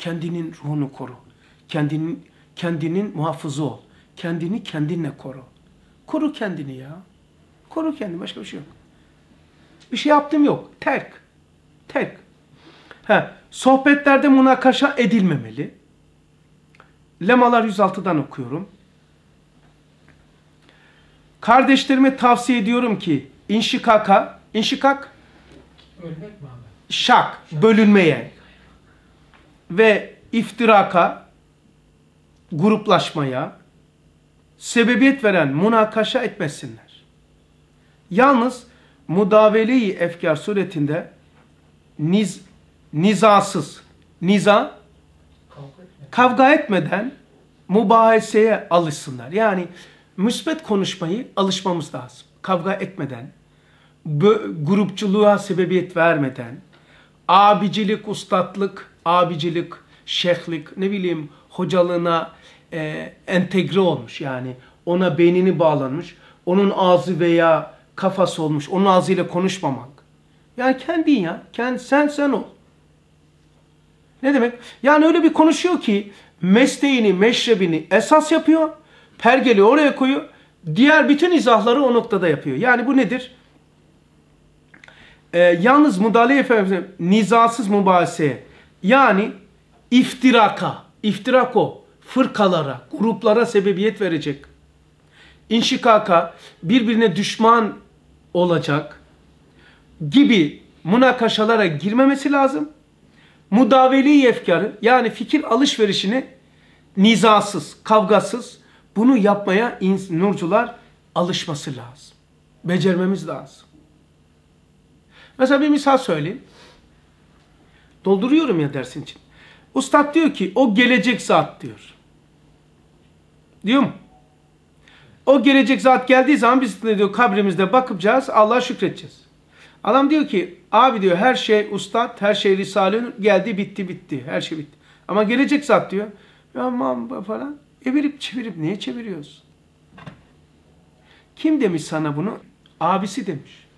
Kendinin ruhunu koru. Kendinin kendinin muhafızı ol. Kendini kendinle koru. Koru kendini ya. Koru kendini. Başka bir şey yok. Bir şey yaptım yok. Terk. Terk. Ha, sohbetlerde münakaşa edilmemeli. Lemalar 106'dan okuyorum. Kardeşlerime tavsiye ediyorum ki inşikaka, inşikak, Ölmek mi abi? şak, bölünmeye ve iftiraka, gruplaşmaya sebebiyet veren münakaşa etmesinler. Yalnız mudaveli efkar suretinde niz, nizasız, niza Kavga kavga etmeden mubaheseye alışsınlar. Yani müsbet konuşmayı alışmamız lazım. Kavga etmeden, grupçuluğa sebebiyet vermeden, abicilik, ustatlık, abicilik, şeyhlik, ne bileyim hocalığına e, entegre olmuş. Yani ona beynini bağlanmış, onun ağzı veya kafası olmuş, onun ağzıyla konuşmamak. Yani kendin ya, kendi, sen sen ol. Ne demek? Yani öyle bir konuşuyor ki mesleğini, meşrebini esas yapıyor. Pergeli oraya koyuyor. Diğer bütün izahları o noktada yapıyor. Yani bu nedir? Ee, yalnız Mudali Efendimiz'in nizasız mübahiseye yani iftiraka, iftirako, fırkalara, gruplara sebebiyet verecek. İnşikaka, birbirine düşman olacak gibi münakaşalara girmemesi lazım mudaveli efkarı yani fikir alışverişini nizasız, kavgasız bunu yapmaya nurcular alışması lazım. Becermemiz lazım. Mesela bir misal söyleyeyim. Dolduruyorum ya dersin için. Ustad diyor ki o gelecek zat diyor. Diyor mu? O gelecek zat geldiği zaman biz ne diyor kabrimizde bakacağız Allah'a şükredeceğiz. Adam diyor ki abi diyor her şey ustad, her şey Risale-i geldi bitti bitti. Her şey bitti. Ama gelecek zat diyor. Ya aman falan. Evirip çevirip niye çeviriyoruz? Kim demiş sana bunu? Abisi demiş.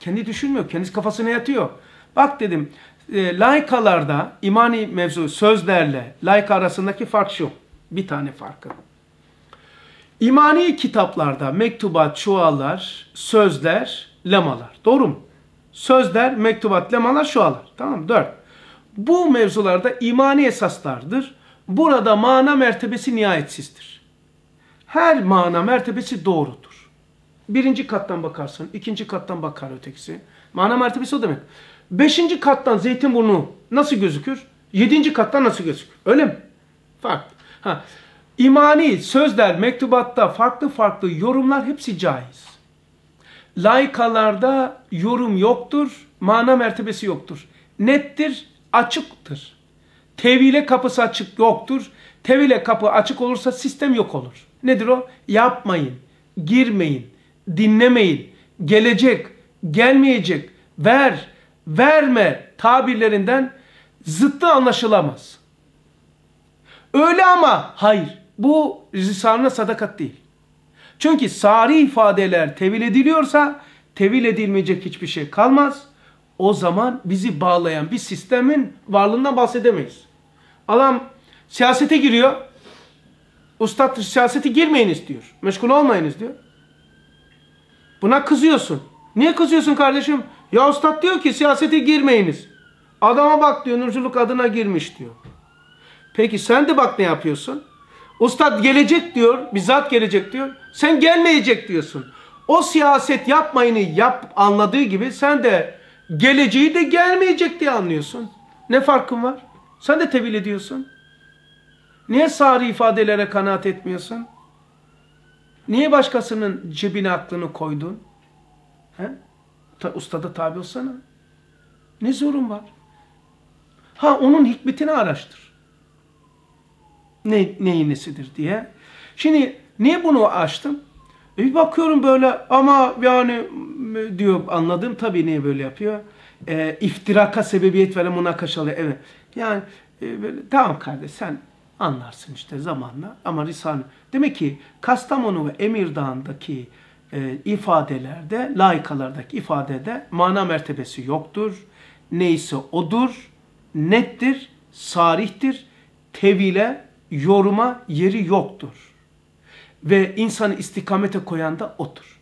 Kendi düşünmüyor. Kendisi kafasına yatıyor. Bak dedim e, laikalarda imani mevzu sözlerle laika arasındaki fark şu. Bir tane farkı. İmani kitaplarda mektubat, çuvallar, sözler, lemalar. Doğru mu? Sözler, mektubat, lemalar, şualar. Tamam mı? Dört. Bu mevzularda imani esaslardır. Burada mana mertebesi nihayetsizdir. Her mana mertebesi doğrudur. Birinci kattan bakarsın, ikinci kattan bakar ötekisi. Mana mertebesi o demek. Beşinci kattan Zeytinburnu nasıl gözükür? Yedinci kattan nasıl gözükür? Öyle mi? Farklı. Ha. İmani sözler, mektubatta farklı farklı yorumlar hepsi caiz. Laikalarda yorum yoktur, mana mertebesi yoktur. Nettir, açıktır. Tevhile kapısı açık yoktur. Tevhile kapı açık olursa sistem yok olur. Nedir o? Yapmayın, girmeyin, dinlemeyin, gelecek, gelmeyecek, ver, verme tabirlerinden zıttı anlaşılamaz. Öyle ama hayır. Bu Risale'ne sadakat değil. Çünkü sari ifadeler tevil ediliyorsa tevil edilmeyecek hiçbir şey kalmaz. O zaman bizi bağlayan bir sistemin varlığından bahsedemeyiz. Adam siyasete giriyor. Ustad siyasete girmeyiniz diyor. Meşgul olmayınız diyor. Buna kızıyorsun. Niye kızıyorsun kardeşim? Ya ustad diyor ki siyasete girmeyiniz. Adama bak diyor nurculuk adına girmiş diyor. Peki sen de bak ne yapıyorsun? Ustad gelecek diyor, bizzat gelecek diyor. Sen gelmeyecek diyorsun. O siyaset yapmayını yap anladığı gibi sen de geleceği de gelmeyecek diye anlıyorsun. Ne farkın var? Sen de tevil ediyorsun. Niye sari ifadelere kanaat etmiyorsun? Niye başkasının cebine aklını koydun? He? Ta, ustada tabi olsana. Ne zorun var? Ha onun hikmetini araştır. Ne, neyin nesidir diye. Şimdi niye bunu açtım? E bir bakıyorum böyle ama yani diyor anladım tabii niye böyle yapıyor. E, iftiraka sebebiyet veren münakaşalı evet. Yani e, böyle, tamam kardeş sen anlarsın işte zamanla ama Risale demek ki Kastamonu ve Emirdağ'ındaki e, ifadelerde, laikalardaki ifadede mana mertebesi yoktur. Neyse odur, nettir, sarihtir. Tevile, yoruma yeri yoktur. Ve insanı istikamete koyan da odur.